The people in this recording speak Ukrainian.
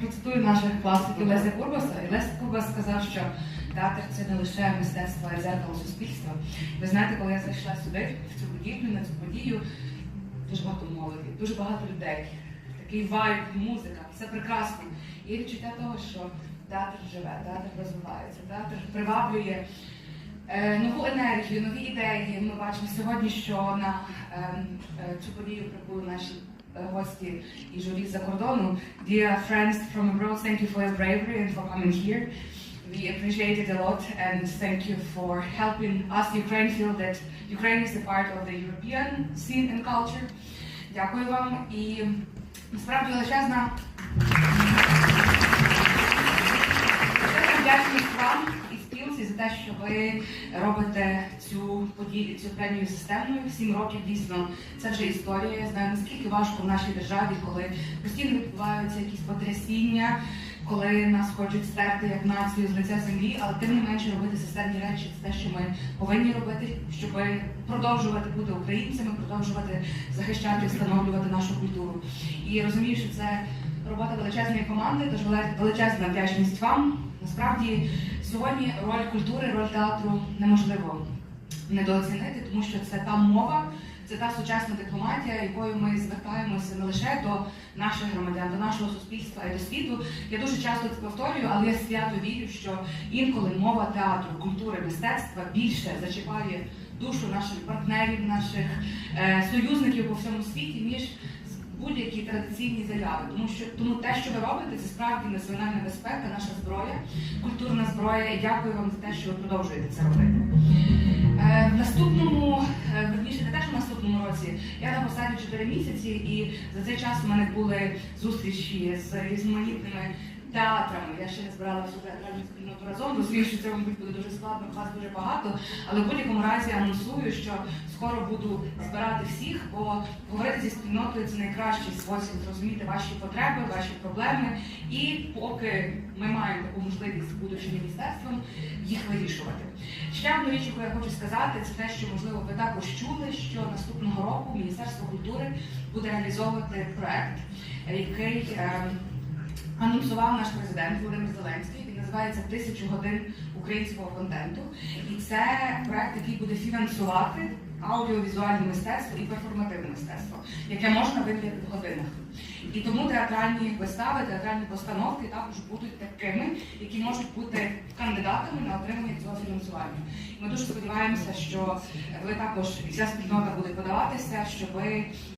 процитую наших класиків Леся Курбаса. І Леся Курбас сказав, що театр це не лише мистецтво, а й зеркало суспільства. Ви знаєте, коли я зайшла сюди, в цю будівлю, на цю подію, дуже багато молоді, дуже багато людей. Такий вайб, музика, все прекрасно. І відчуття того, що театр живе, театр розвивається, театр приваблює е, нову енергію, нові ідеї. Ми бачимо сьогодні, що на ем, е, цю подію прибули наші гості і журі за кордону. Dear friends from abroad, thank you for your bravery and for coming here. We appreciate it a lot and thank you for helping us, Ukraine, feel that Ukraine is a part of the European scene and culture. Дякую вам і насправді величезна величезна Те, що ви робите цю подію, цю премію системною. Сім років дійсно це вже історія. Я знаю наскільки важко в нашій державі, коли постійно відбуваються якісь потрясіння, коли нас хочуть стерти як націю з лиця землі, але тим не менше робити системні речі це те, що ми повинні робити, щоб продовжувати бути українцями, продовжувати захищати встановлювати нашу культуру. І розумію, що це робота величезної команди, тож величезна вдячність вам. Насправді сьогодні роль культури, роль театру неможливо недооцінити, тому що це та мова, це та сучасна дипломатія, якою ми звертаємося не лише до наших громадян, до нашого суспільства і до світу. Я дуже часто це повторюю, але я свято вірю, що інколи мова театру, культури, мистецтва більше зачіпає душу наших партнерів, наших е, союзників по всьому світі, ніж будь-які традиційні заяви. Тому що тому те, що ви робите, це справді національна безпека, наша зброя, культурна зброя. І дякую вам за те, що ви продовжуєте це робити. Е, В наступному, е, верніше, не те, що в наступному році, я на посаді 4 місяці, і за цей час у мене були зустрічі з різноманітними театрами. Я ще не збирала всю театральну спільноту разом, розумію, що це, мабуть, буде дуже складно, вас дуже багато. Але в будь-якому разі анонсую, що скоро буду збирати всіх, бо говорити зі спільнотою це найкращий спосіб зрозуміти ваші потреби, ваші проблеми. І поки ми маємо таку можливість, будучи міністерством, їх вирішувати. Ще одну річ, яку я хочу сказати, це те, що можливо ви також чули, що наступного року Міністерство культури буде реалізовувати проект, який е, анонсував наш президент Володимир Зеленський. Він називається Тисячу годин українського контенту. І це проект, який буде фінансувати аудіовізуальне мистецтво і перформативне мистецтво, яке можна виміряти в годинах. І тому театральні вистави, театральні постановки також будуть такими, які можуть бути кандидатами на отримання цього фінансування. Ми дуже сподіваємося, що ви також і вся спільнота буде подаватися, щоб